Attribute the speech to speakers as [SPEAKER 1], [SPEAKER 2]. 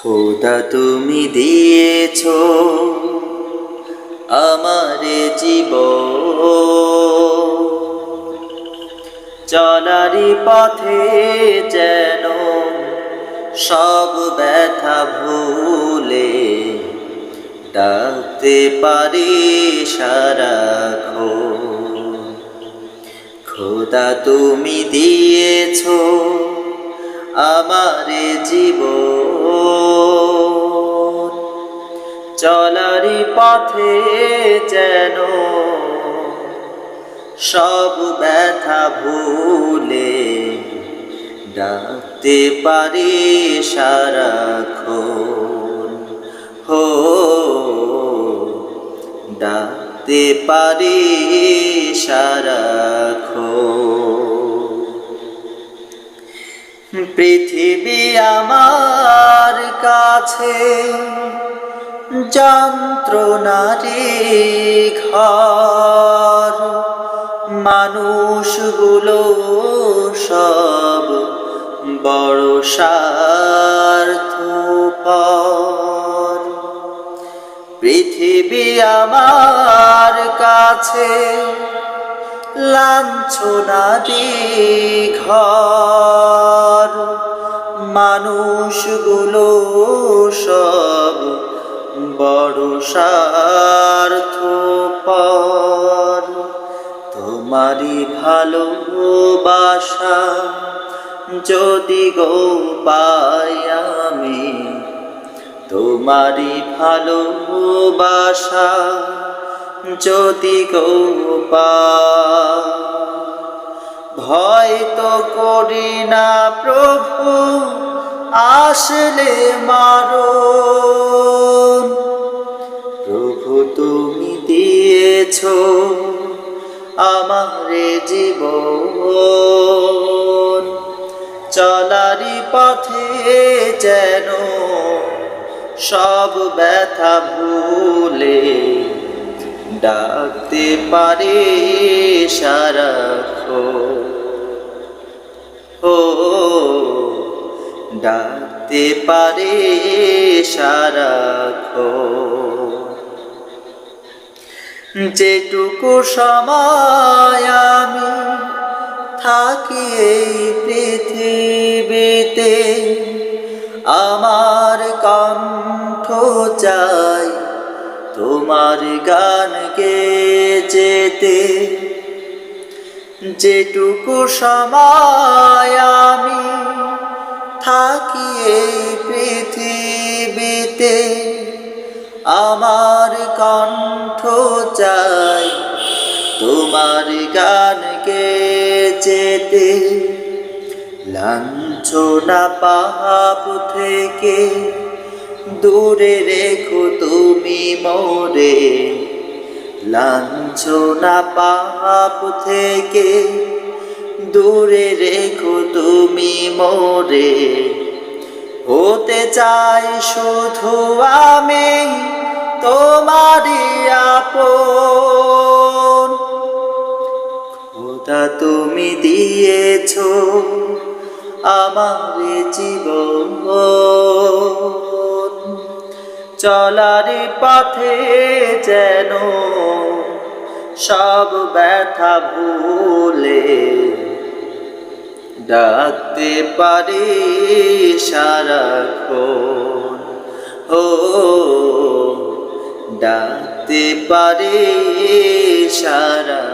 [SPEAKER 1] খোদা তুমি দিয়েছ আমার জীব চলারি পথে যেন সব ব্যথা ভুলে ডাকতে পারি সারাক্ষণ। খোদা তুমি দিয়েছ আমারে জীব চলারি পথে যেন সব ব্যথা ভুলে ডাকতে পারি সারাক্ষণ। হো, ডাকতে পারি সারাক্ষণ। পৃথিবী আমার কাছে যন্ত্রণারি ঘর। মানুষগুলো সব বড় স্বার্থপর। পৃথিবী আমার কাছে লাঞ্ছনাদি ঘর। মানুষগুলো সব বড় স্বার্থপর। তোমারই ভালোবাসা যদি গো পাই আমি, তোমারই ভালোবাসা যদি গো পাই। ভয় তো করি না প্রভু, আসলে মারো। দিয়েছ আমারে জীবন চলারি পথে যেন সব ব্যথা ভুলে ডাকতে পারে সারাক্ষণ। ও ডাকতে পারে সারাক্ষণ। যেটুকু সময় আমি থাকি এই পৃথিবীতে, আমার কণ্ঠ চাই তোমার গান গে যেতে। যেটুকু সময় আমি থাকি এই পৃথিবীতে, আমার কণ্ঠ চাই। তোমার গান গে যেতে লাঞ্ছনা পাপ থেকে দূরে রেখো তুমি মোরে। লাঞ্ছনা পাপ থেকে দূরে রেখো তুমি মোরে। হতে চাই শুধু আমি তোমারই আপন। খোদা তুমি দিয়েছ আমার জীবন চলারি পথে যেন সব ব্যথা ভুলে ডাকতে পারি সারাক্ষণ। ও ডাকতে পারে সারা